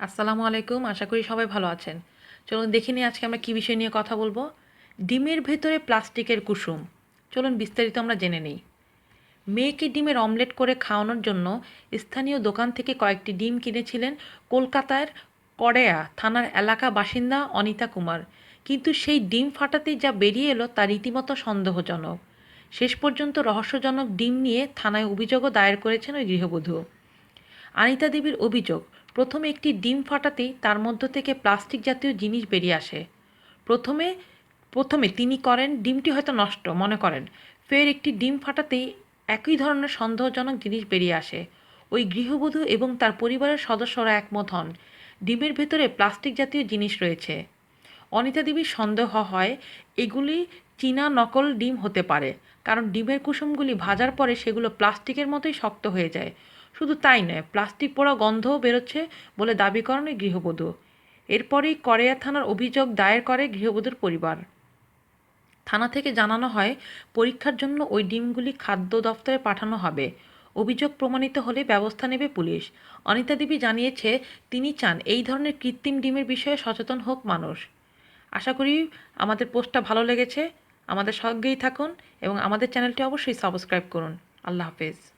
আসসালামু আলাইকুম, আশা করি সবাই ভালো আছেন। চলুন দেখে নিই আজকে আমরা কী বিষয় নিয়ে কথা বলব। ডিমের ভেতরে প্লাস্টিকের কুসুম। চলুন বিস্তারিত আমরা জেনে নিই। মেয়েকে ডিমের অমলেট করে খাওয়ানোর জন্য স্থানীয় দোকান থেকে কয়েকটি ডিম কিনেছিলেন কলকাতার কড়েয়া থানার এলাকা বাসিন্দা অনিতা কুমার। কিন্তু সেই ডিম ফাটাতেই যা বেরিয়ে এলো তা রীতিমতো সন্দেহজনক। শেষ পর্যন্ত রহস্যজনক ডিম নিয়ে থানায় অভিযোগও দায়ের করেছেন ওই গৃহবধূ। আনিতা দেবীর অভিযোগ প্রথমে একটি ডিম ফাটাতেই তার মধ্য থেকে প্লাস্টিক জাতীয় জিনিস বেরিয়ে আসে। প্রথমে প্রথমে তিনি করেন, ডিমটি হয়তো নষ্ট, মনে করেন। ফের একটি ডিম ফাটাতেই একই ধরনের সন্দেহজনক জিনিস বেরিয়ে আসে। ওই গৃহবধূ এবং তার পরিবারের সদস্যরা একমত হন, ডিমের ভেতরে প্লাস্টিক জাতীয় জিনিস রয়েছে। অনিতা দেবীর সন্দেহ হয়, এগুলি চীনা নকল ডিম হতে পারে, কারণ ডিমের কুসুমগুলি ভাজার পরে সেগুলো প্লাস্টিকের মতোই শক্ত হয়ে যায়। শুধু তাই নয়, প্লাস্টিক পোড়া গন্ধও বেরোচ্ছে বলে দাবি করেন গৃহবধূ। এরপরেই করেয়া থানার অভিযোগ দায়ের করে গৃহবধূর পরিবার। থানা থেকে জানানো হয়, পরীক্ষার জন্য ওই ডিমগুলি খাদ্য দফতরে পাঠানো হবে। অভিযোগ প্রমাণিত হলে ব্যবস্থা নেবে পুলিশ। অনিতা দেবী জানিয়েছে, তিনি চান এই ধরনের কৃত্রিম ডিমের বিষয়ে সচেতন হোক মানুষ। আশা করি আমাদের পোস্টটা ভালো লেগেছে। আমাদের সঙ্গেই থাকুন এবং আমাদের চ্যানেলটি অবশ্যই সাবস্ক্রাইব করুন। আল্লাহ হাফেজ।